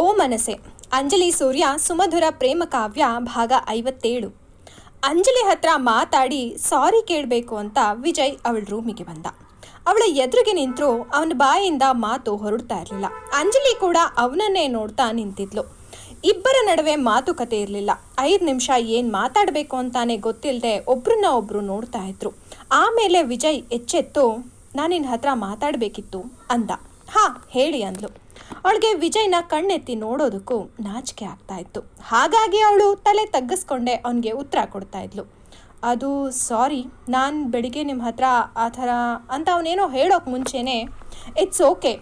ಓ ಮನಸೆ ಅಂಜಲಿ ಸೂರ್ಯ ಸುಮಧುರ ಪ್ರೇಮ ಕಾವ್ಯ ಭಾಗ ಐವತ್ತೇಳು. ಅಂಜಲಿ ಹತ್ರ ಮಾತಾಡಿ ಸಾರಿ ಕೇಳಬೇಕು ಅಂತ ವಿಜಯ್ ಅವಳ ರೂಮಿಗೆ ಬಂದ. ಅವಳ ಎದುರಿಗೆ ನಿಂತರೂ ಅವನ ಬಾಯಿಂದ ಮಾತು ಹೊರಡ್ತಾ ಇರಲಿಲ್ಲ. ಅಂಜಲಿ ಕೂಡ ಅವನನ್ನೇ ನೋಡ್ತಾ ನಿಂತಿದ್ಲು. ಇಬ್ಬರ ನಡುವೆ ಮಾತುಕತೆ ಇರಲಿಲ್ಲ. ಐದು ನಿಮಿಷ ಏನು ಮಾತಾಡಬೇಕು ಅಂತಾನೆ ಗೊತ್ತಿಲ್ಲದೆ ಒಬ್ರನ್ನ ಒಬ್ರು ನೋಡ್ತಾ ಇದ್ರು. ಆಮೇಲೆ ವಿಜಯ್ ಎಚ್ಚೆತ್ತು, ನಾನಿನ್ ಹತ್ರ ಮಾತಾಡಬೇಕಿತ್ತು ಅಂದ. ಹಾ, ಹೇಳಿ ಅಂದ್ಲು. ಅವಳಿಗೆ ವಿಜಯ್ನ ಕಣ್ಣೆತ್ತಿ ನೋಡೋದಕ್ಕೂ ನಾಚಿಕೆ ಆಗ್ತಾ ಇತ್ತು. ಹಾಗಾಗಿ ಅವಳು ತಲೆ ತಗ್ಗಿಸ್ಕೊಂಡೆ ಅವನಿಗೆ ಉತ್ತರ ಕೊಡ್ತಾ ಇದ್ಲು. ಅದು ಸಾರಿ, ನಾನು ಬೆಳಿಗ್ಗೆ ನಿಮ್ಮ ಹತ್ರ ಆ ಥರ ಅಂತ ಅವನೇನೋ ಹೇಳೋಕೆ ಮುಂಚೆನೇ ಇಟ್ಸ್ ಓಕೆ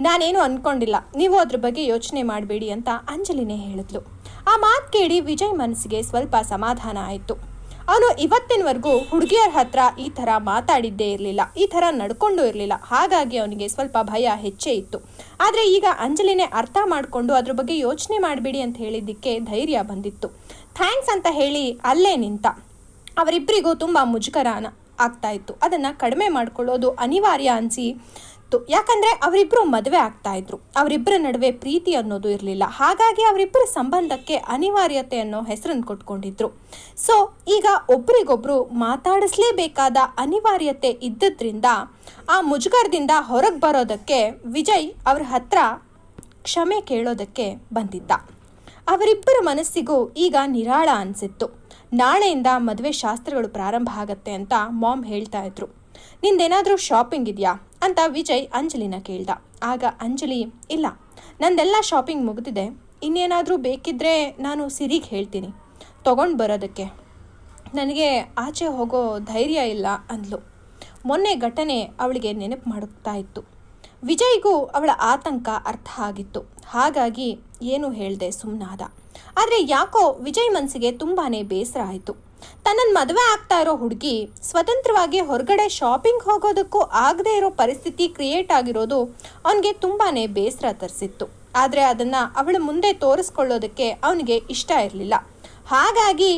ನಾನೇನು ಅಂದ್ಕೊಂಡಿಲ್ಲ ನೀವು ಅದ್ರ ಬಗ್ಗೆ ಯೋಚನೆ ಮಾಡಬೇಡಿ ಅಂತ ಅಂಜಲಿನೇ ಹೇಳಿದ್ಲು. ಆ ಮಾತು ಕೇಳಿ ವಿಜಯ್ ಮನಸ್ಸಿಗೆ ಸ್ವಲ್ಪ ಸಮಾಧಾನ ಆಯಿತು. ಅವನು ಇವತ್ತಿನವರೆಗೂ ಹುಡುಗಿಯರ ಹತ್ರ ಈ ಥರ ಮಾತಾಡಿದ್ದೇ ಇರಲಿಲ್ಲ, ಈ ಥರ ನಡ್ಕೊಂಡು ಇರಲಿಲ್ಲ. ಹಾಗಾಗಿ ಅವನಿಗೆ ಸ್ವಲ್ಪ ಭಯ ಹೆಚ್ಚೇ ಇತ್ತು. ಆದರೆ ಈಗ ಅಂಜಲಿನೇ ಅರ್ಥ ಮಾಡಿಕೊಂಡು ಅದ್ರ ಬಗ್ಗೆ ಯೋಚನೆ ಮಾಡಬೇಡಿ ಅಂತ ಹೇಳಿದ್ದಕ್ಕೆ ಧೈರ್ಯ ಬಂದಿತ್ತು. ಥ್ಯಾಂಕ್ಸ್ ಅಂತ ಹೇಳಿ ಅಲ್ಲೇ ನಿಂತ. ಅವರಿಬ್ಬರಿಗೂ ತುಂಬ ಮುಜುಗರ ಆಗ್ತಾ ಇತ್ತು. ಅದನ್ನು ಕಡಿಮೆ ಮಾಡ್ಕೊಳ್ಳೋದು ಅನಿವಾರ್ಯ ಅನಿಸಿ ಯಾಕಂದರೆ ಅವರಿಬ್ಬರು ಮದುವೆ ಆಗ್ತಾ ಇದ್ರು. ಅವರಿಬ್ಬರ ನಡುವೆ ಪ್ರೀತಿ ಅನ್ನೋದು ಇರಲಿಲ್ಲ. ಹಾಗಾಗಿ ಅವರಿಬ್ಬರ ಸಂಬಂಧಕ್ಕೆ ಅನಿವಾರ್ಯತೆ ಅನ್ನೋ ಹೆಸರನ್ನು ಕೊಟ್ಕೊಂಡಿದ್ರು. ಸೊ ಈಗ ಒಬ್ರಿಗೊಬ್ರು ಮಾತಾಡಿಸ್ಲೇಬೇಕಾದ ಅನಿವಾರ್ಯತೆ ಇದ್ದದ್ರಿಂದ ಆ ಮುಜುಗರದಿಂದ ಹೊರಗೆ ಬರೋದಕ್ಕೆ ವಿಜಯ್ ಅವ್ರ ಹತ್ರ ಕ್ಷಮೆ ಕೇಳೋದಕ್ಕೆ ಬಂದಿದ್ದ. ಅವರಿಬ್ಬರ ಮನಸ್ಸಿಗೂ ಈಗ ನಿರಾಳ ಅನಿಸಿತ್ತು. ನಾಳೆಯಿಂದ ಮದುವೆ ಶಾಸ್ತ್ರಗಳು ಪ್ರಾರಂಭ ಆಗತ್ತೆ ಅಂತ ಮಾಮ್ ಹೇಳ್ತಾ ಇದ್ರು. ನಿಂದೇನಾದರೂ ಶಾಪಿಂಗ್ ಇದೆಯಾ? ಅಂತ ವಿಜಯ್ ಅಂಜಲಿನ ಕೇಳ್ದ. ಆಗ ಅಂಜಲಿ, ಇಲ್ಲ, ನಂದೆಲ್ಲ ಶಾಪಿಂಗ್ ಮುಗಿದಿದೆ. ಇನ್ನೇನಾದರೂ ಬೇಕಿದ್ದರೆ ನಾನು ಸಿರಿಗೆ ಹೇಳ್ತೀನಿ. ತೊಗೊಂಡು ಬರೋದಕ್ಕೆ. ನನಗೆ ಆಚೆ ಹೋಗೋ ಧೈರ್ಯ ಇಲ್ಲ, ಅಂದ್ಲು. ಮೊನ್ನೆ ಘಟನೆ ಅವಳಿಗೆ ನೆನಪು ಮಾಡುತ್ತಾ ಇತ್ತು. ವಿಜಯ್ಗೂ ಅವಳ ಆತಂಕ ಅರ್ಥ ಆಗಿತ್ತು. ಹಾಗಾಗಿ ಏನು ಹೇಳ್ದೆ ಸುಮ್ಮನಾದ ಆದರೆ ಯಾಕೋ ವಿಜಯ್ ಮನಸ್ಸಿಗೆ ತುಂಬಾ ಬೇಸರ ಆಯಿತು. ತನ್ನನ್ನು ಮದುವೆ ಆಗ್ತಾ ಇರೋ ಹುಡುಗಿ ಸ್ವತಂತ್ರವಾಗಿ ಹೊರಗಡೆ ಶಾಪಿಂಗ್ ಹೋಗೋದಕ್ಕೂ ಆಗದೆ ಇರೋ ಪರಿಸ್ಥಿತಿ ಕ್ರಿಯೇಟ್ ಆಗಿರೋದು ಅವನಿಗೆ ತುಂಬಾ ಬೇಸರ ತರಿಸಿತ್ತು. ಆದರೆ ಅದನ್ನು ಅವಳ ಮುಂದೆ ತೋರಿಸ್ಕೊಳ್ಳೋದಕ್ಕೆ ಅವನಿಗೆ ಇಷ್ಟ ಇರಲಿಲ್ಲ. ಹಾಗಾಗಿ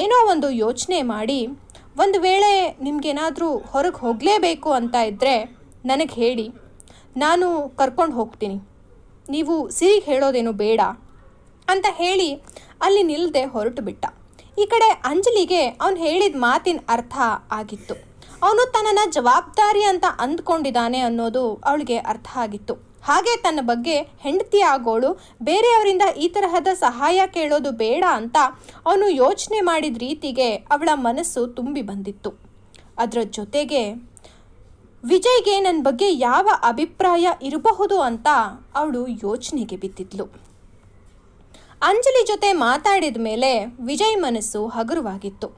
ಏನೋ ಒಂದು ಯೋಚನೆ ಮಾಡಿ, ಒಂದು ವೇಳೆ ನಿಮಗೇನಾದರೂ ಹೊರಗೆ ಹೋಗಲೇಬೇಕು ಅಂತ ಇದ್ದರೆ ನನಗೆ ಹೇಳಿ. ನಾನು ಕರ್ಕೊಂಡು ಹೋಗ್ತೀನಿ. ನೀವು ಸಿರಿಗೆ ಹೇಳೋದೇನು ಬೇಡ ಅಂತ ಹೇಳಿ ಅಲ್ಲಿ ನಿಲ್ಲದೆ ಹೊರಟು ಬಿಟ್ಟ. ಈ ಕಡೆ ಅಂಜಲಿಗೆ ಅವನು ಹೇಳಿದ ಮಾತಿನ ಅರ್ಥ ಆಗಿತ್ತು. ಅವನು ತನ್ನನ್ನು ಜವಾಬ್ದಾರಿ ಅಂತ ಅಂದ್ಕೊಂಡಿದ್ದಾನೆ ಅನ್ನೋದು ಅವಳಿಗೆ ಅರ್ಥ ಆಗಿತ್ತು. ಹಾಗೆ ತನ್ನ ಬಗ್ಗೆ ಹೆಂಡತಿ ಆಗೋಳು, ಬೇರೆಯವರಿಂದ ಈ ತರಹದ ಸಹಾಯ ಕೇಳೋದು ಬೇಡ ಅಂತ ಅವನು ಯೋಚನೆ ಮಾಡಿದ ರೀತಿಗೆ ಅವಳ ಮನಸ್ಸು ತುಂಬಿ ಬಂದಿತ್ತು. ಅದರ ಜೊತೆಗೆ, ವಿಜಯ್ಗೆ ನನ್ನ ಬಗ್ಗೆ ಯಾವ ಅಭಿಪ್ರಾಯ ಇರಬಹುದು ಅಂತ ಅವಳು ಯೋಚನೆಗೆ ಬಿದ್ದಿದ್ಲು. ಅಂಜಲಿ ಜೊತೆ ಮಾತಾಡಿದ ಮೇಲೆ ವಿಜಯ್ ಮನಸ್ಸು ಹಗುರವಾಗಿತ್ತು.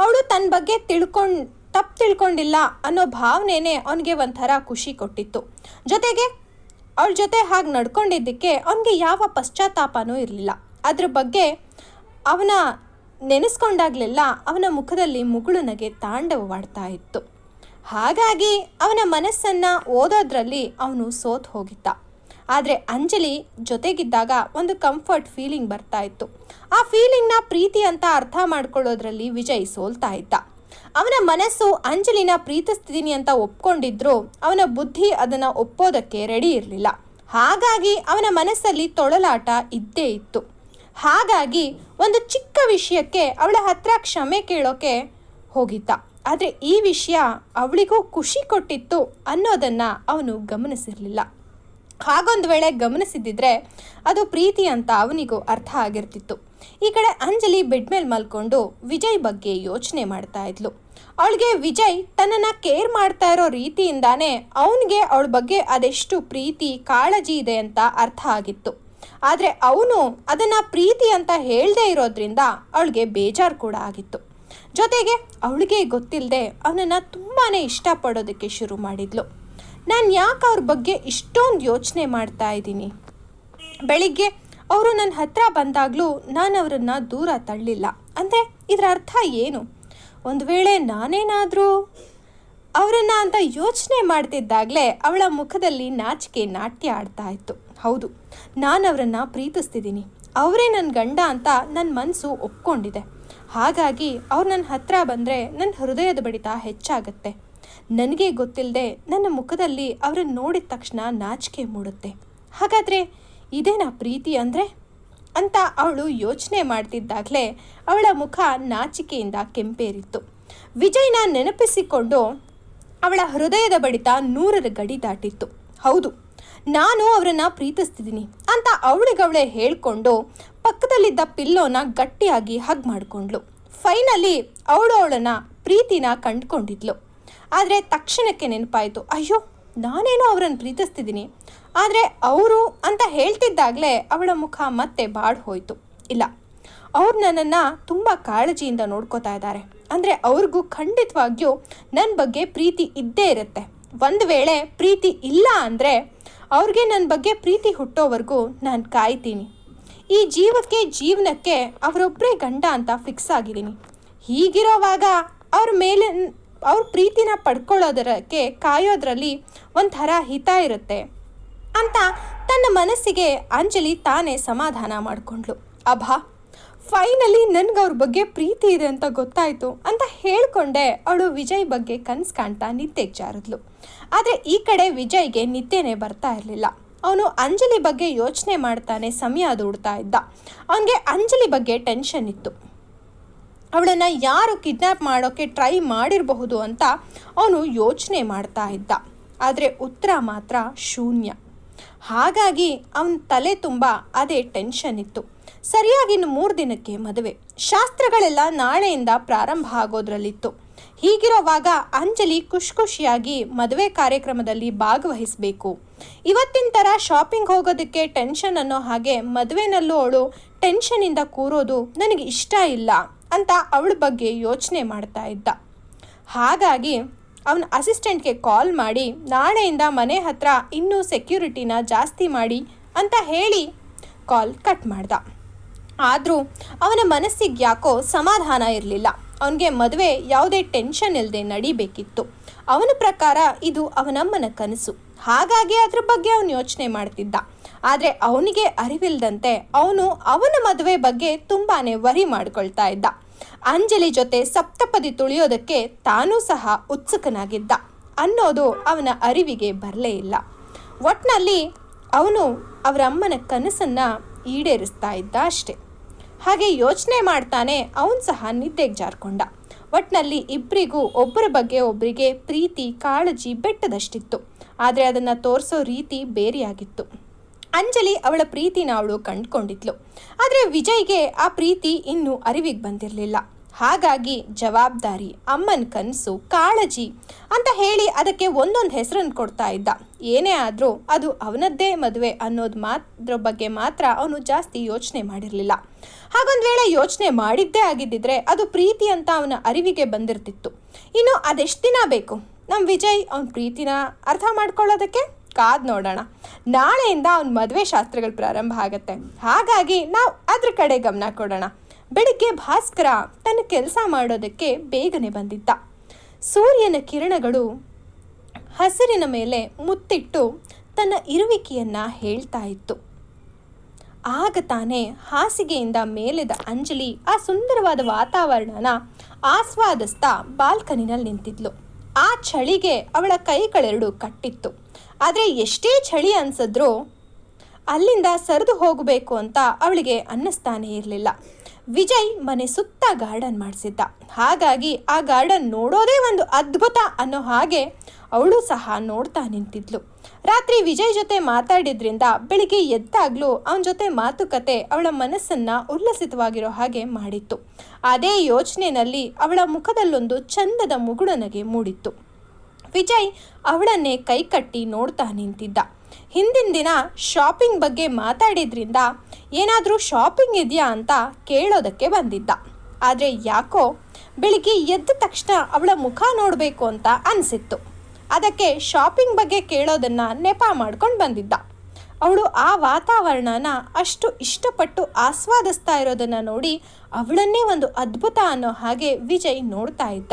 ಅವಳು ತನ್ನ ಬಗ್ಗೆ ತಿಳ್ಕೊಂಡು, ತಪ್ಪು ತಿಳ್ಕೊಂಡಿಲ್ಲ ಅನ್ನೋ ಭಾವನೆನೇ ಅವನಿಗೆ ಒಂಥರ ಖುಷಿ ಕೊಟ್ಟಿತ್ತು. ಜೊತೆಗೆ ಅವಳ ಜೊತೆ ಹಾಗೆ ನಡ್ಕೊಂಡಿದ್ದಕ್ಕೆ ಅವನಿಗೆ ಯಾವ ಪಶ್ಚಾತ್ತಾಪನೂ ಇರಲಿಲ್ಲ. ಅದ್ರ ಬಗ್ಗೆ ಅವನ ನೆನೆಸ್ಕೊಂಡಾಗಲೆಲ್ಲ ಅವನ ಮುಖದಲ್ಲಿ ಮುಗುಳು ನಗೆ ತಾಂಡವವಾಡ್ತಾ ಇತ್ತು. ಹಾಗಾಗಿ ಅವನ ಮನಸ್ಸನ್ನು ಓದೋದ್ರಲ್ಲಿ ಅವನು ಸೋತು ಹೋಗಿದ್ದ ಆದರೆ ಅಂಜಲಿ ಜೊತೆಗಿದ್ದಾಗ ಒಂದು ಕಂಫರ್ಟ್ ಫೀಲಿಂಗ್ ಬರ್ತಾ ಇತ್ತು. ಆ ಫೀಲಿಂಗ್ನ ಪ್ರೀತಿ ಅಂತ ಅರ್ಥ ಮಾಡ್ಕೊಳ್ಳೋದ್ರಲ್ಲಿ ವಿಜಯ್ ಸೋಲ್ತಾ ಇದ್ದ. ಅವನ ಮನಸ್ಸು ಅಂಜಲಿನ ಪ್ರೀತಿಸ್ತಿದ್ದೀನಿ ಅಂತ ಒಪ್ಕೊಂಡಿದ್ರು, ಅವನ ಬುದ್ಧಿ ಅದನ್ನು ಒಪ್ಪೋದಕ್ಕೆ ರೆಡಿ ಇರಲಿಲ್ಲ. ಹಾಗಾಗಿ ಅವನ ಮನಸ್ಸಲ್ಲಿ ತೊಳಲಾಟ ಇದ್ದೇ ಇತ್ತು. ಹಾಗಾಗಿ ಒಂದು ಚಿಕ್ಕ ವಿಷಯಕ್ಕೆ ಅವಳ ಹತ್ರ ಕ್ಷಮೆ ಕೇಳೋಕೆ ಹೋಗಿದ್ದ. ಆದರೆ ಈ ವಿಷಯ ಅವಳಿಗೂ ಖುಷಿ ಕೊಟ್ಟಿತ್ತು ಅನ್ನೋದನ್ನು ಅವನು ಗಮನಿಸಿರಲಿಲ್ಲ. ಹಾಗೊಂದು ವೇಳೆ ಗಮನಿಸಿದ್ದಿದ್ರೆ ಅದು ಪ್ರೀತಿ ಅಂತ ಅವನಿಗೂ ಅರ್ಥ ಆಗಿರ್ತಿತ್ತು. ಈ ಕಡೆ ಅಂಜಲಿ ಬೆಡ್ ಮೇಲೆ ಮಲ್ಕೊಂಡು ವಿಜಯ್ ಬಗ್ಗೆ ಯೋಚನೆ ಮಾಡ್ತಾ ಇದ್ಲು. ಅವಳಿಗೆ ವಿಜಯ್ ತನ್ನನ್ನು ಕೇರ್ ಮಾಡ್ತಾ ಇರೋ ರೀತಿಯಿಂದಾನೇ ಅವನಿಗೆ ಅವಳ ಬಗ್ಗೆ ಅದೆಷ್ಟು ಪ್ರೀತಿ, ಕಾಳಜಿ ಇದೆ ಅಂತ ಅರ್ಥ ಆಗಿತ್ತು. ಆದರೆ ಅವನು ಅದನ್ನು ಪ್ರೀತಿ ಅಂತ ಹೇಳದೇ ಇರೋದ್ರಿಂದ ಅವಳಿಗೆ ಬೇಜಾರು ಕೂಡ ಆಗಿತ್ತು. ಜೊತೆಗೆ ಅವಳಿಗೆ ಗೊತ್ತಿಲ್ಲದೆ ಅವನನ್ನು ತುಂಬಾ ಇಷ್ಟಪಡೋದಕ್ಕೆ ಶುರು ಮಾಡಿದ್ಲು. ನಾನು ಯಾಕೆ ಅವ್ರ ಬಗ್ಗೆ ಇಷ್ಟೊಂದು ಯೋಚನೆ ಮಾಡ್ತಾ ಇದ್ದೀನಿ? ಬೆಳಿಗ್ಗೆ ಅವರು ನನ್ನ ಹತ್ರ ಬಂದಾಗಲೂ ನಾನು ಅವರನ್ನು ದೂರ ತಳ್ಳಿಲ್ಲ. ಅಂದರೆ ಇದರ ಅರ್ಥ ಏನು? ಒಂದು ವೇಳೆ ನಾನೇನಾದರೂ ಅವರನ್ನು ಅಂತ ಯೋಚನೆ ಮಾಡ್ತಿದ್ದಾಗಲೇ ಅವಳ ಮುಖದಲ್ಲಿ ನಾಚಿಕೆ, ನಾಟ್ಯ ಆಡ್ತಾ ಇತ್ತು. ಹೌದು, ನಾನು ಅವರನ್ನು ಪ್ರೀತಿಸ್ತಿದ್ದೀನಿ. ಅವರೇ ನನ್ನ ಗಂಡ ಅಂತ ನನ್ನ ಮನಸ್ಸು ಒಪ್ಕೊಂಡಿದೆ. ಹಾಗಾಗಿ ಅವ್ರು ನನ್ನ ಹತ್ರ ಬಂದರೆ ನನ್ನ ಹೃದಯದ ಬಡಿತ ಹೆಚ್ಚಾಗತ್ತೆ. ನನಗೆ ಗೊತ್ತಿಲ್ಲದೆ ನನ್ನ ಮುಖದಲ್ಲಿ ಅವರನ್ನು ನೋಡಿದ ತಕ್ಷಣ ನಾಚಿಕೆ ಮೂಡುತ್ತೆ. ಹಾಗಾದರೆ ಇದೇನಾ ಪ್ರೀತಿ ಅಂದರೆ? ಅಂತ ಅವಳು ಯೋಚನೆ ಮಾಡ್ತಿದ್ದಾಗಲೇ ಅವಳ ಮುಖ ನಾಚಿಕೆಯಿಂದ ಕೆಂಪೇರಿತ್ತು. ವಿಜಯ್ನ ನೆನಪಿಸಿಕೊಂಡು ಅವಳ ಹೃದಯದ ಬಡಿತ ನೂರರ ಗಡಿ ದಾಟಿತ್ತು. ಹೌದು, ನಾನು ಅವರನ್ನು ಪ್ರೀತಿಸ್ತಿದ್ದೀನಿ ಅಂತ ಅವಳಿಗವಳೆ ಹೇಳಿಕೊಂಡು ಪಕ್ಕದಲ್ಲಿದ್ದ ಪಿಲ್ಲೋನ ಗಟ್ಟಿಯಾಗಿ ಹಗ್ ಮಾಡಿಕೊಂಡ್ಳು. ಫೈನಲಿ ಅವಳು ಅವಳನ್ನ ಪ್ರೀತಿನ ಕಂಡುಕೊಂಡಿದ್ಲು. ಆದರೆ ತಕ್ಷಣಕ್ಕೆ ನೆನಪಾಯಿತು, ಅಯ್ಯೋ, ನಾನೇನೋ ಅವರನ್ನು ಪ್ರೀತಿಸ್ತಿದ್ದೀನಿ. ಆದರೆ ಅವರು ಅಂತ ಹೇಳ್ತಿದ್ದಾಗಲೇ ಅವಳ ಮುಖ ಮತ್ತೆ ಬಾಡ್ ಹೋಯಿತು. ಇಲ್ಲ, ಅವ್ರು ನನ್ನನ್ನು ತುಂಬ ಕಾಳಜಿಯಿಂದ ನೋಡ್ಕೋತಾ ಇದ್ದಾರೆ. ಅಂದರೆ ಅವ್ರಿಗೂ ಖಂಡಿತವಾಗಿಯೂ ನನ್ನ ಬಗ್ಗೆ ಪ್ರೀತಿ ಇದ್ದೇ ಇರುತ್ತೆ. ಒಂದು ವೇಳೆ ಪ್ರೀತಿ ಇಲ್ಲ ಅಂದರೆ ಅವ್ರಿಗೆ ನನ್ನ ಬಗ್ಗೆ ಪ್ರೀತಿ ಹುಟ್ಟೋವರೆಗೂ ನಾನು ಕಾಯ್ತೀನಿ. ಈ ಜೀವಕ್ಕೆ, ಜೀವನಕ್ಕೆ ಅವರೊಬ್ಬರೇ ಗಂಡ ಅಂತ ಫಿಕ್ಸ್ ಆಗಿದ್ದೀನಿ. ಹೀಗಿರೋವಾಗ ಅವ್ರ ಮೇಲೆ ಅವ್ರ ಪ್ರೀತಿನ ಪಡ್ಕೊಳ್ಳೋದಕ್ಕೆ ಕಾಯೋದ್ರಲ್ಲಿ ಒಂಥರ ಹಿತ ಇರುತ್ತೆ. ಅಂತ ತನ್ನ ಮನಸ್ಸಿಗೆ ಅಂಜಲಿ ತಾನೇ ಸಮಾಧಾನ ಮಾಡಿಕೊಂಡ್ಳು. ಅಭಾ, ಫೈನಲಿ ನನ್ಗೆ ಅವ್ರ ಬಗ್ಗೆ ಪ್ರೀತಿ ಇದೆ ಅಂತ ಗೊತ್ತಾಯ್ತು ಅಂತ ಹೇಳ್ಕೊಂಡೆ ಅವಳು ವಿಜಯ್ ಬಗ್ಗೆ ಕನ್ಸ್ ಕಾಣ್ತಾ ನಿದ್ದೆಗೆ ಜಾರಿದ್ಲು. ಆದರೆ ಈ ಕಡೆ ವಿಜಯ್ಗೆ ನಿದ್ದೆನೇ ಬರ್ತಾ ಇರಲಿಲ್ಲ. ಅವನು ಅಂಜಲಿ ಬಗ್ಗೆ ಯೋಚನೆ ಮಾಡ್ತಾನೆ ಸಮಯ ದೂಡ್ತಾ ಇದ್ದ. ಅವನಿಗೆ ಅಂಜಲಿ ಬಗ್ಗೆ ಟೆನ್ಷನ್ ಇತ್ತು. ಅವಳನ್ನು ಯಾರು ಕಿಡ್ನ್ಯಾಪ್ ಮಾಡೋಕ್ಕೆ ಟ್ರೈ ಮಾಡಿರಬಹುದು ಅಂತ ಅವನು ಯೋಚನೆ ಮಾಡ್ತಾ ಇದ್ದ. ಆದರೆ ಉತ್ತರ ಮಾತ್ರ ಶೂನ್ಯ. ಹಾಗಾಗಿ ಅವನ ತಲೆ ತುಂಬ ಅದೇ ಟೆನ್ಷನ್ ಇತ್ತು. ಸರಿಯಾಗಿ ಇನ್ನು ಮೂರು ದಿನಕ್ಕೆ ಮದುವೆ. ಶಾಸ್ತ್ರಗಳೆಲ್ಲ ನಾಳೆಯಿಂದ ಪ್ರಾರಂಭ ಆಗೋದ್ರಲ್ಲಿತ್ತು. ಹೀಗಿರೋವಾಗ ಅಂಜಲಿ ಖುಷಿ ಖುಷಿಯಾಗಿ ಮದುವೆ ಕಾರ್ಯಕ್ರಮದಲ್ಲಿ ಭಾಗವಹಿಸಬೇಕು. ಇವತ್ತಿನ ಥರ ಶಾಪಿಂಗ್ ಹೋಗೋದಕ್ಕೆ ಟೆನ್ಷನ್ ಅನ್ನೋ ಹಾಗೆ ಮದುವೆನಲ್ಲೂ ಅವಳು ಟೆನ್ಷನಿಂದ ಕೂರೋದು ನನಗೆ ಇಷ್ಟ ಇಲ್ಲ. ಅಂತ ಅವಳ ಬಗ್ಗೆ ಯೋಚನೆ ಮಾಡ್ತಾ ಇದ್ದ. ಹಾಗಾಗಿ ಅವನ ಅಸಿಸ್ಟೆಂಟ್ಗೆ ಕಾಲ್ ಮಾಡಿ, ನಾಳೆಯಿಂದ ಮನೆ ಹತ್ರ ಇನ್ನೂ ಸೆಕ್ಯೂರಿಟಿನ ಜಾಸ್ತಿ ಮಾಡಿ ಅಂತ ಹೇಳಿ ಕಾಲ್ ಕಟ್ ಮಾಡ್ದ. ಆದರೂ ಅವನ ಮನಸ್ಸಿಗೆ ಯಾಕೋ ಸಮಾಧಾನ ಇರಲಿಲ್ಲ. ಅವನಿಗೆ ಮದುವೆ ಯಾವುದೇ ಟೆನ್ಷನ್ ಇಲ್ಲದೆ ನಡಿಬೇಕಿತ್ತು. ಅವನ ಪ್ರಕಾರ ಇದು ಅವನಮ್ಮನ ಕನಸು. ಹಾಗಾಗಿ ಅದ್ರ ಬಗ್ಗೆ ಅವನು ಯೋಚನೆ ಮಾಡ್ತಿದ್ದ. ಆದರೆ ಅವನಿಗೆ ಅರಿವಿಲ್ಲದಂತೆ ಅವನು ಅವನ ಮದುವೆ ಬಗ್ಗೆ ತುಂಬಾ ವರಿ ಮಾಡ್ಕೊಳ್ತಾ ಇದ್ದ. ಅಂಜಲಿ ಜೊತೆ ಸಪ್ತಪದಿ ತುಳಿಯೋದಕ್ಕೆ ತಾನೂ ಸಹ ಉತ್ಸುಕನಾಗಿದ್ದ. ಅನ್ನೋದು ಅವನ ಅರಿವಿಗೆ ಬರಲೇ ಇಲ್ಲ. ಒಟ್ನಲ್ಲಿ ಅವನು ಅವರ ಅಮ್ಮನ ಕನಸನ್ನು ಈಡೇರಿಸ್ತಾ ಇದ್ದ ಅಷ್ಟೆ. ಹಾಗೆ ಯೋಚನೆ ಮಾಡ್ತಾನೆ ಅವನು ಸಹ ನಿದ್ದೆಗೆ ಜಾರ್ಕೊಂಡ. ಒಟ್ನಲ್ಲಿ ಇಬ್ಬರಿಗೂ ಒಬ್ಬರ ಬಗ್ಗೆ ಒಬ್ಬರಿಗೆ ಪ್ರೀತಿ ಕಾಳಜಿ ಬೆಟ್ಟದಷ್ಟಿತ್ತು. ಆದರೆ ಅದನ್ನು ತೋರಿಸೋ ರೀತಿ ಬೇರೆಯಾಗಿತ್ತು. ಅಂಜಲಿ ಅವಳ ಪ್ರೀತಿನ ಅವಳು ಕಂಡುಕೊಂಡಿದ್ಲು. ಆದರೆ ವಿಜಯ್ಗೆ ಆ ಪ್ರೀತಿ ಇನ್ನೂ ಅರಿವಿಗೆ ಬಂದಿರಲಿಲ್ಲ. ಹಾಗಾಗಿ ಜವಾಬ್ದಾರಿ, ಅಮ್ಮನ ಕನಸು, ಕಾಳಜಿ ಅಂತ ಹೇಳಿ ಅದಕ್ಕೆ ಒಂದೊಂದು ಹೆಸರನ್ನು ಕೊಡ್ತಾ ಇದ್ದ. ಏನೇ ಆದರೂ ಅದು ಅವನದ್ದೇ ಮದುವೆ ಅನ್ನೋದು ಮಾತ್ರ ಬಗ್ಗೆ ಮಾತ್ರ ಅವನು ಜಾಸ್ತಿ ಯೋಚನೆ ಮಾಡಿರಲಿಲ್ಲ. ಹಾಗೊಂದು ವೇಳೆ ಯೋಚನೆ ಮಾಡಿದ್ದೇ ಆಗಿದ್ದಿದ್ರೆ ಅದು ಪ್ರೀತಿ ಅಂತ ಅವನ ಅರಿವಿಗೆ ಬಂದಿರ್ತಿತ್ತು. ಇನ್ನು ಅದೆಷ್ಟು ದಿನ ಬೇಕು? ನಮ್ಮ ವಿಜಯ್ ಅವನ ಪ್ರೀತಿನ ಅರ್ಥ ಮಾಡ್ಕೊಳ್ಳೋದಕ್ಕೆ? ಕಾದ್ ನೋಡೋಣ. ನಾಳೆಯಿಂದ ಅವನ ಮದುವೆ ಶಾಸ್ತ್ರಗಳು ಪ್ರಾರಂಭ ಆಗುತ್ತೆ. ಹಾಗಾಗಿ ನಾವು ಅದ್ರ ಕಡೆ ಗಮನ ಕೊಡೋಣ. ಬೆಳಿಗ್ಗೆ ಭಾಸ್ಕರ ತನ್ನ ಕೆಲಸ ಮಾಡೋದಕ್ಕೆ ಬೇಗನೆ ಬಂದಿದ್ದ. ಸೂರ್ಯನ ಕಿರಣಗಳು ಹಸಿರಿನ ಮೇಲೆ ಮುತ್ತಿಟ್ಟು ತನ್ನ ಇರುವಿಕೆಯನ್ನ ಹೇಳ್ತಾ ಇತ್ತು. ಆಗ ತಾನೇ ಹಾಸಿಗೆಯಿಂದ ಮೇಲೆದ ಅಂಜಲಿ ಆ ಸುಂದರವಾದ ವಾತಾವರಣನ ಆಸ್ವಾದಿಸ್ತಾ ಬಾಲ್ಕನಿನಲ್ಲಿ ನಿಂತಿದ್ಲು. ಆ ಚಳಿಗೆ ಅವಳ ಕೈಗಳೆರಡು ಕಟ್ಟಿತ್ತು. ಆದರೆ ಎಷ್ಟೇ ಚಳಿ ಅನ್ಸಿದ್ರೂ ಅಲ್ಲಿಂದ ಸರಿದು ಹೋಗಬೇಕು ಅಂತ ಅವಳಿಗೆ ಅನ್ನಿಸ್ತಾನೆ ಇರಲಿಲ್ಲ. ವಿಜಯ್ ಮನೆ ಸುತ್ತ ಗಾರ್ಡನ್ ಮಾಡಿಸಿದ್ದ. ಹಾಗಾಗಿ ಆ ಗಾರ್ಡನ್ ನೋಡೋದೇ ಒಂದು ಅದ್ಭುತ ಅನ್ನೋ ಹಾಗೆ ಅವಳು ಸಹ ನೋಡ್ತಾ ನಿಂತಿದ್ಲು. ರಾತ್ರಿ ವಿಜಯ್ ಜೊತೆ ಮಾತಾಡಿದ್ರಿಂದ ಬೆಳಿಗ್ಗೆ ಎದ್ದಾಗ್ಲೂ ಅವನ ಜೊತೆ ಮಾತುಕತೆ ಅವಳ ಮನಸ್ಸನ್ನ ಉಲ್ಲಸಿತವಾಗಿರೋ ಹಾಗೆ ಮಾಡಿತ್ತು. ಅದೇ ಯೋಚನೆಯಲ್ಲಿ ಅವಳ ಮುಖದಲ್ಲೊಂದು ಚಂದದ ಮುಗುಳನಗೆ ಮೂಡಿತ್ತು. ವಿಜಯ್ ಅವಳನ್ನೇ ಕೈಕಟ್ಟಿ ನೋಡ್ತಾ ನಿಂತಿದ್ದ. ಹಿಂದಿನ ದಿನ ಶಾಪಿಂಗ್ ಬಗ್ಗೆ ಮಾತಾಡಿದ್ರಿಂದ ಏನಾದರೂ ಶಾಪಿಂಗ್ ಇದೆಯಾ ಅಂತ ಕೇಳೋದಕ್ಕೆ ಬಂದಿದ್ದ. ಆದರೆ ಯಾಕೋ ಬೆಳಿಗ್ಗೆ ಎದ್ದ ತಕ್ಷಣ ಅವಳ ಮುಖ ನೋಡಬೇಕು ಅಂತ ಅನಿಸಿತ್ತು. ಅದಕ್ಕೆ ಶಾಪಿಂಗ್ ಬಗ್ಗೆ ಕೇಳೋದನ್ನು ನೆಪ ಮಾಡ್ಕೊಂಡು ಬಂದಿದ್ದ. ಅವಳು ಆ ವಾತಾವರಣನ ಅಷ್ಟು ಇಷ್ಟಪಟ್ಟು ಆಸ್ವಾದಿಸ್ತಾ ಇರೋದನ್ನು ನೋಡಿ ಅವಳನ್ನೇ ಒಂದು ಅದ್ಭುತ ಅನ್ನೋ ಹಾಗೆ ವಿಜಯ್ ನೋಡ್ತಾ ಇದ್ದ.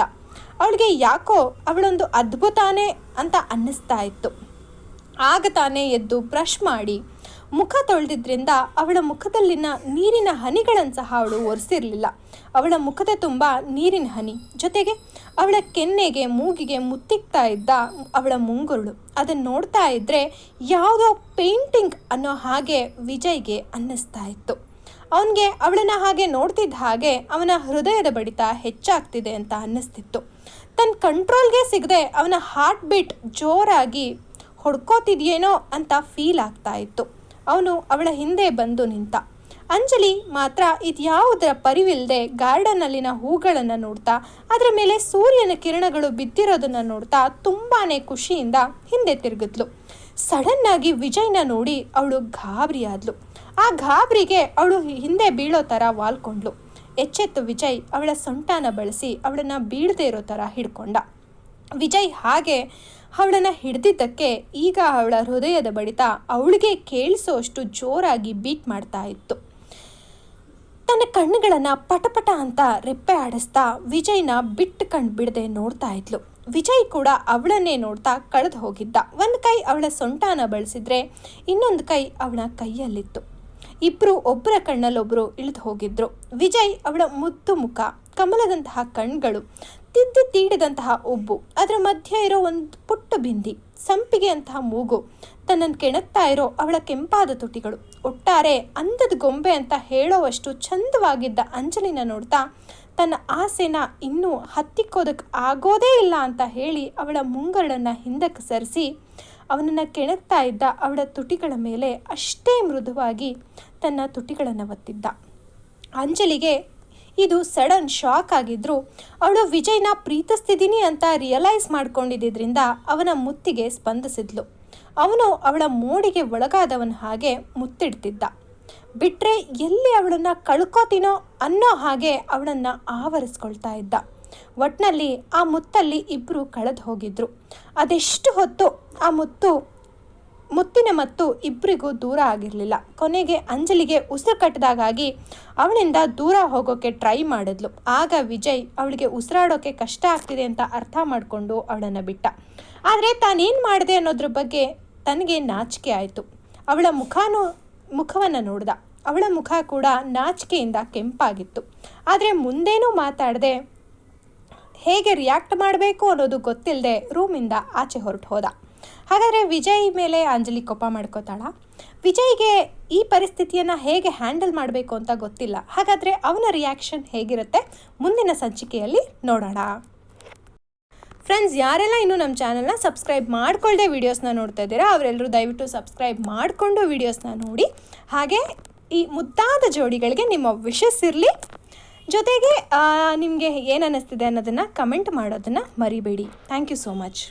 ಅವಳಿಗೆ ಯಾಕೋ ಅವಳೊಂದು ಅದ್ಭುತಾನೇ ಅಂತ ಅನ್ನಿಸ್ತಾ ಇತ್ತು. ಆಗ ತಾನೇ ಎದ್ದು ಬ್ರಷ್ ಮಾಡಿ ಮುಖ ತೊಳೆದಿದ್ರಿಂದ ಅವಳ ಮುಖದಲ್ಲಿನ ನೀರಿನ ಹನಿಗಳನ್ನು ಸಹ ಅವಳು ಒರೆಸಿರಲಿಲ್ಲ. ಅವಳ ಮುಖದ ತುಂಬ ನೀರಿನ ಹನಿ. ಜೊತೆಗೆ ಅವಳ ಕೆನ್ನೆಗೆ ಮೂಗಿಗೆ ಮುತ್ತಿಕ್ತಾ ಇದ್ದ ಅವಳ ಮುಂಗುರುಳು. ಅದನ್ನು ನೋಡ್ತಾ ಇದ್ದರೆ ಯಾವುದೋ ಪೇಂಟಿಂಗ್ ಅನ್ನೋ ಹಾಗೆ ವಿಜಯ್ಗೆ ಅನ್ನಿಸ್ತಾ ಇತ್ತು. ಅವನಿಗೆ ಅವಳನ್ನ ಹಾಗೆ ನೋಡ್ತಿದ್ದ ಹಾಗೆ ಅವನ ಹೃದಯದ ಬಡಿತ ಹೆಚ್ಚಾಗ್ತಿದೆ ಅಂತ ಅನ್ನಿಸ್ತಿತ್ತು. ತನ್ನ ಕಂಟ್ರೋಲ್ಗೆ ಸಿಗದೆ ಅವನ ಹಾರ್ಟ್ ಬೀಟ್ ಜೋರಾಗಿ ಹೊಡ್ಕೋತಿದ್ಯೇನೋ ಅಂತ ಫೀಲ್ ಆಗ್ತಾ ಇತ್ತು. ಅವನು ಅವಳ ಹಿಂದೆ ಬಂದು ನಿಂತ. ಅಂಜಲಿ ಮಾತ್ರ ಇದ್ಯಾವುದರ ಪರಿವಿಲ್ಲದೆ ಗಾರ್ಡನ್ನಲ್ಲಿನ ಹೂಗಳನ್ನು ನೋಡ್ತಾ, ಅದರ ಮೇಲೆ ಸೂರ್ಯನ ಕಿರಣಗಳು ಬಿದ್ದಿರೋದನ್ನು ನೋಡ್ತಾ ತುಂಬಾ ಖುಷಿಯಿಂದ ಹಿಂದೆ ತಿರುಗಿದ್ಲು. ಸಡನ್ನಾಗಿ ವಿಜಯ್ನ ನೋಡಿ ಅವಳು ಗಾಬರಿ ಆ ಗಾಬರಿಗೆ ಅವಳು ಹಿಂದೆ ಬೀಳೋ ಥರ ವಾಲ್ಕೊಂಡ್ಲು. ಎಚ್ಚೆತ್ತು ವಿಜಯ್ ಅವಳ ಸೊಂಟಾನ ಬಳಸಿ ಅವಳನ್ನು ಬೀಳದೇ ಇರೋ ಥರ ಹಿಡ್ಕೊಂಡ. ವಿಜಯ್ ಹಾಗೆ ಅವಳನ್ನು ಹಿಡ್ದಿದ್ದಕ್ಕೆ ಈಗ ಅವಳ ಹೃದಯದ ಬಡಿತ ಅವಳಿಗೆ ಕೇಳಿಸೋಷ್ಟು ಜೋರಾಗಿ ಬೀಟ್ ಮಾಡ್ತಾ ಇತ್ತು. ತನ್ನ ಕಣ್ಣುಗಳನ್ನು ಪಟಪಟ ಅಂತ ರೆಪ್ಪೆ ಆಡಿಸ್ತಾ ವಿಜಯ್ನ ಬಿಟ್ಟು ಕಣ್ ಬಿಡದೆ ನೋಡ್ತಾ ಇದ್ಲು. ವಿಜಯ್ ಕೂಡ ಅವಳನ್ನೇ ನೋಡ್ತಾ ಕಳೆದು ಹೋಗಿದ್ದ. ಒಂದು ಕೈ ಅವಳ ಸೊಂಟಾನ ಬಳಸಿದ್ರೆ ಇನ್ನೊಂದು ಕೈ ಅವಳ ಕೈಯಲ್ಲಿತ್ತು. ಇಬ್ಬರು ಒಬ್ಬರ ಕಣ್ಣಲ್ಲೊಬ್ಬರು ಇಳಿದು ಹೋಗಿದ್ರು. ವಿಜಯ್ ಅವಳ ಮುದ್ದು ಮುಖ, ಕಮಲದಂತಹ ಕಣ್ಗಳು, ತಿದ್ದು ತೀಡಿದಂತಹ ಉಬ್ಬು, ಅದರ ಮಧ್ಯೆ ಇರೋ ಒಂದು ಪುಟ್ಟ ಬಿಂದಿ, ಸಂಪಿಗೆ ಅಂತಹ ಮೂಗು ತನ್ನನ್ನು ಕೆಣಕ್ತಾ ಇರೋ ಅವಳ ಕೆಂಪಾದ ತುಟಿಗಳು. ಒಟ್ಟಾರೆ ಅಂದದ ಗೊಂಬೆ ಅಂತ ಹೇಳೋವಷ್ಟು ಚಂದವಾಗಿದ್ದ ಅಂಜಲಿನ ನೋಡ್ತಾ ತನ್ನ ಆಸೆನ ಇನ್ನೂ ಹತ್ತಿಕ್ಕೋದಕ್ಕೆ ಆಗೋದೇ ಇಲ್ಲ ಅಂತ ಹೇಳಿ ಅವಳ ಮುಂಗರಳನ್ನು ಹಿಂದಕ್ಕೆ ಸರಿಸಿ ಅವನನ್ನು ಕೆಣಕ್ತಾ ಇದ್ದ ಅವಳ ತುಟಿಗಳ ಮೇಲೆ ಅಷ್ಟೇ ಮೃದುವಾಗಿ ತನ್ನ ತುಟಿಗಳನ್ನು ಒತ್ತಿದ್ದ. ಅಂಜಲಿಗೆ ಇದು ಸಡನ್ ಶಾಕ್ ಆಗಿದ್ರು, ಅವಳು ವಿಜಯ್ನ ಪ್ರೀತಿಸ್ತಿದ್ದೀನಿ ಅಂತ ರಿಯಲೈಸ್ ಮಾಡ್ಕೊಂಡಿದ್ದರಿಂದ ಅವನ ಮುತ್ತಿಗೆ ಸ್ಪಂದಿಸಿದ್ಲು. ಅವನು ಅವಳ ಮೋಡಿಗೆ ಒಳಗಾದವನ ಹಾಗೆ ಮುತ್ತಿಡ್ತಿದ್ದ. ಬಿಟ್ರೆ ಎಲ್ಲಿ ಅವಳನ್ನು ಕಳ್ಕೋತೀನೋ ಅನ್ನೋ ಹಾಗೆ ಅವಳನ್ನು ಆವರಿಸ್ಕೊಳ್ತಾ ಇದ್ದ. ಒಟ್ನಲ್ಲಿ ಆ ಮುತ್ತಲ್ಲಿ ಇಬ್ಬರು ಕಳೆದು ಹೋಗಿದ್ರು. ಅದೆಷ್ಟು ಹೊತ್ತು ಆ ಮುತ್ತು, ಮುತ್ತಿನ ಮತ್ತು ಇಬ್ಬರಿಗೂ ದೂರ ಆಗಿರಲಿಲ್ಲ. ಕೊನೆಗೆ ಅಂಜಲಿಗೆ ಉಸಿರು ಕಟ್ಟಿದಾಗಾಗಿ ಅವಳಿಂದ ದೂರ ಹೋಗೋಕ್ಕೆ ಟ್ರೈ ಮಾಡಿದ್ಲು. ಆಗ ವಿಜಯ್ ಅವಳಿಗೆ ಉಸಿರಾಡೋಕ್ಕೆ ಕಷ್ಟ ಆಗ್ತಿದೆ ಅಂತ ಅರ್ಥ ಮಾಡಿಕೊಂಡು ಅವಳನ್ನು ಬಿಟ್ಟ. ಆದರೆ ತಾನೇನು ಮಾಡಿದೆ ಅನ್ನೋದ್ರ ಬಗ್ಗೆ ತನಗೆ ನಾಚಿಕೆ ಆಯಿತು. ಅವಳ ಮುಖನೂ, ಮುಖವನ್ನು ನೋಡ್ದ. ಅವಳ ಮುಖ ಕೂಡ ನಾಚಿಕೆಯಿಂದ ಕೆಂಪಾಗಿತ್ತು. ಆದರೆ ಮುಂದೇನೂ ಮಾತಾಡದೆ ಹೇಗೆ ರಿಯಾಕ್ಟ್ ಮಾಡಬೇಕು ಅನ್ನೋದು ಗೊತ್ತಿಲ್ಲದೆ ರೂಮಿಂದ ಆಚೆ ಹೊರಟು ಹೋದ. ಹಾಗಾದರೆ ವಿಜಯ್ ಮೇಲೆ ಅಂಜಲಿ ಕೋಪ ಮಾಡ್ಕೋತಾಳ. ವಿಜಯ್ಗೆ ಈ ಪರಿಸ್ಥಿತಿಯನ್ನು ಹೇಗೆ ಹ್ಯಾಂಡಲ್ ಮಾಡಬೇಕು ಅಂತ ಗೊತ್ತಿಲ್ಲ. ಹಾಗಾದರೆ ಅವನ ರಿಯಾಕ್ಷನ್ ಹೇಗಿರುತ್ತೆ ಮುಂದಿನ ಸಂಚಿಕೆಯಲ್ಲಿ ನೋಡೋಣ. ಫ್ರೆಂಡ್ಸ್ ಯಾರೆಲ್ಲ ಇನ್ನೂ ನಮ್ಮ ಚಾನಲ್ನ ಸಬ್ಸ್ಕ್ರೈಬ್ ಮಾಡಿಕೊಳ್ಳದೆ ವೀಡಿಯೋಸ್ನ ನೋಡ್ತಾ ಇದ್ದೀರಾ ಅವರೆಲ್ಲರೂ ದಯವಿಟ್ಟು ಸಬ್ಸ್ಕ್ರೈಬ್ ಮಾಡಿಕೊಂಡು ವೀಡಿಯೋಸ್ನ ನೋಡಿ. ಹಾಗೆ ಈ ಮುದ್ದಾದ ಜೋಡಿಗಳಿಗೆ ನಿಮ್ಮ ವಿಶಸ್ ಇರಲಿ. ಜೊತೆಗೆ ನಿಮಗೆ ಏನು ಅನ್ನಿಸ್ತಿದೆ ಅನ್ನೋದನ್ನು ಕಮೆಂಟ್ ಮಾಡೋದನ್ನು ಮರಿಬೇಡಿ. Thank you so much